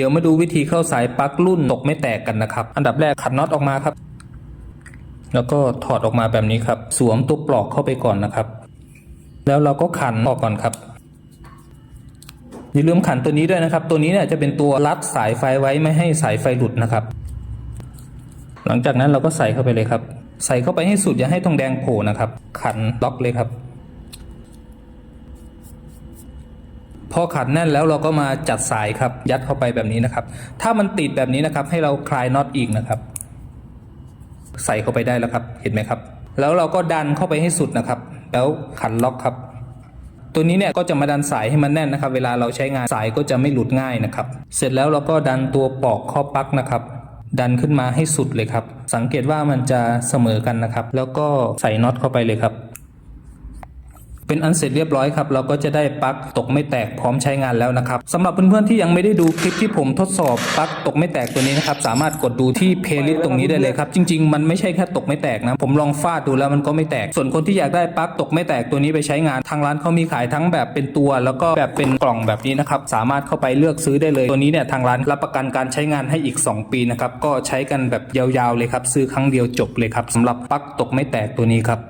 เดี๋ยวมาดูวิธีเข้าสายปลั๊กรุ่นตกไม่แตกกันนะครับ อันดับแรกขันน็อตออกมาครับ แล้วก็ถอดออกมาแบบนี้ครับ สวมตัวปลอกเข้าไปก่อนนะครับ แล้วเราก็ขันออกก่อนครับอย่าลืมขันตัวนี้ด้วยนะครับ ตัวนี้เนี่ยจะเป็นตัวรัดสายไฟไว้ไม่ให้สายไฟหลุดนะครับ หลังจากนั้นเราก็ใส่เข้าไปเลยครับ ใส่เข้าไปให้สุดอย่าให้ทองแดงโผล่นะครับ ขันล็อกเลยครับ พอขันแน่นแล้วเราก็มาจัดสายครับ ยัดเข้าไปแบบนี้นะครับ ถ้ามันติดแบบนี้นะครับ ให้เราคลายน็อตอีกนะครับ ใส่เข้าไปได้แล้วครับ เห็นไหมครับ แล้วเราก็ดันเข้าไปให้สุดนะครับ แล้วขันล็อกครับ ตัวนี้เนี่ยก็จะมาดันสายให้มันแน่นนะครับ เวลาเราใช้งานสายก็จะไม่หลุดง่ายนะครับ เสร็จแล้วเราก็ดันตัวปอกข้อปลั๊กนะครับดันขึ้นมาให้สุดเลยครับ สังเกตว่ามันจะเสมอกันนะครับ แล้วก็ใส่น็อตเข้าไปเลยครับ เป็นอันเสร็จเรียบร้อยครับ เราก็จะได้ปลั๊กตกไม่แตกพร้อมใช้งานแล้วนะครับสำหรับเพื่อนๆที่ยังไม่ได้ดูคลิปที่ผมทดสอบปลั๊กตกไม่แตกตัวนี้นะครับสามารถกดดูที่เพลย์ลิสต์ตรงนี้ได้เลยครับจริง ๆ มันไม่ใช่แค่ตกไม่แตกนะผมลองฟาดดูแล้วมันก็ไม่แตก ส่วนคนที่อยากได้ปลั๊กตกไม่แตกตัวนี้ไปใช้งานทางร้านเขามีขายทั้งแบบเป็นตัว แล้วก็แบบเป็นกล่องแบบนี้นะครับสามารถเข้าไปเลือกซื้อได้เลย ตัวนี้เนี่ยทางร้านรับประกันการใช้งานให้อีก 2 ปีนะครับก็ใช้กันแบบยาวๆเลยครับซื้อครั้งเดียวจบเลยครับสำหรับปลั๊กตกไม่แตกตัวนี้ครับ